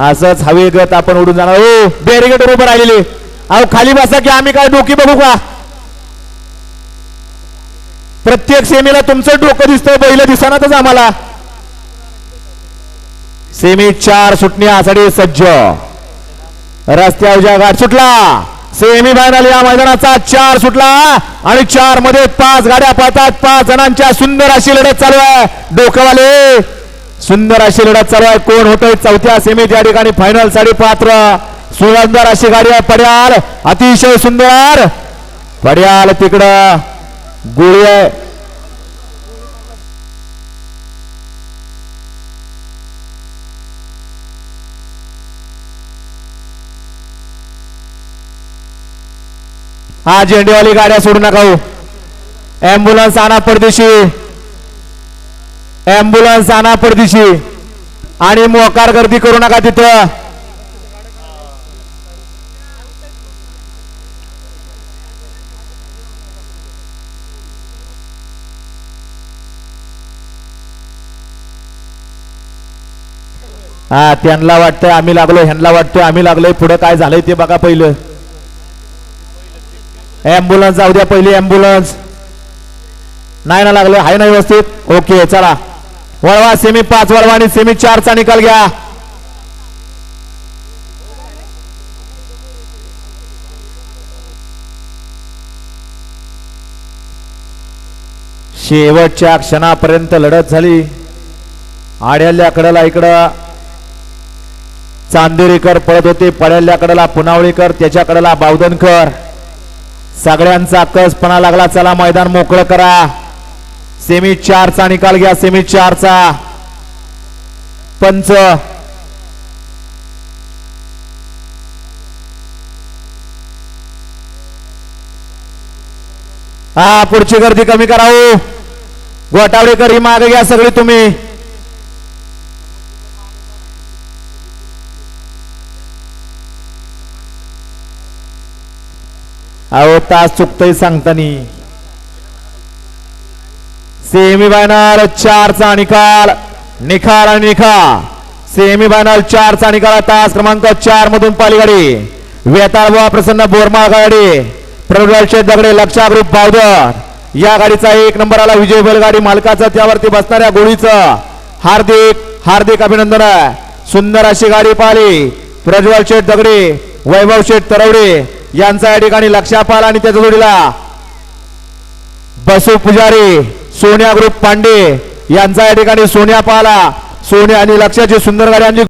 असंच हवेगत आपण उडून जाणार. हो बॅरिगेटर उभं राहिलेले. अहो खाली बसा की आम्ही काय डोकी बघू का? प्रत्येक सेमीला तुमचं डोकं दिसतंय पहिलं दिसणारच आम्हाला. सेमी चार सुटण्यासाठी सज्ज. रस्त्यावर घाट सुटला. सेमी फायनल या मैदानाचा चार सुटला. आणि चारमध्ये पाच गाड्या पाहतात. पाच जणांच्या सुंदर अशी लढत चालू आहे. डोकंवाले सुंदर अशी लढत चालू आहे. कोण होतोय चौथ्या सेमीत या ठिकाणी फायनलसाठी पात्र? सुंदर अशी गाडी आहे. पड्याल अतिशय सुंदर. पड्याल तिकडं. गोळी आहे. हा झेंडेवाली गाड्या सोडू नका हो. ऍम्ब्युलन्स आणा परदेशी. ऍम्ब्युलन्स आणा परदेशी. आणि मोकार गर्दी करू नका तिथं. हा त्यांना वाटतंय आम्ही लागलो ह्यांना वाटतोय आम्ही लागलोय. पुढे काय झालंय ते बघा पहिलं. ऍम्ब्युलन्स जाऊ द्या पहिली ऍम्ब्युलन्स नाही ना लागलं आहे ना व्यवस्थित? ओके चला. वळवा सेमी पाच वळवा आणि सेमी चारचा निकाल घ्या. शेवटच्या क्षणापर्यंत लढत झाली. आड्याल्या कडेला इकडं. चांदेरीकर पळत होते पड्याल्या कडेला पुनावळीकर त्याच्या कडेला बावधनकर. सगळ्यांचा कसपणा लागला चला मैदान मोकळं करा. सेमी चारचा निकाल घ्या सेमी चारचा. पंच. हा पुढची गर्दी कमी करा हो. गोटावडेकर ही मागे घ्या सगळी तुम्ही. अहो तास चुकतंय सांगतानी. सेमी फायनल चारचा निकाल. निखाल आणि निखा. सेमी फायनल चारचा निकाल तास क्रमांक चार मधून पालीगाडी वेताळबुवा प्रसन्न बोरमाळ गाडी. प्रज्वल दगडे लक्षा ग्रुप बावदर या गाडीचा एक नंबर आला विजय बैलगाडी मालकाचा. त्यावरती बसणाऱ्या गोळीचं हार्दिक हार्दिक अभिनंदन आहे. सुंदर अशी गाडी पाहिली. प्रज्वल शेठ दगडे वैभव शेठ तरवडे यांचा या ठिकाणी लक्षापाल आणि त्याच्या जोडीला बसू पुजारी सोन्या ग्रुप पांडे यांचा या ठिकाणी सोन्या पाला सोन्या आणि लक्षाची सुंदर गाड्यांची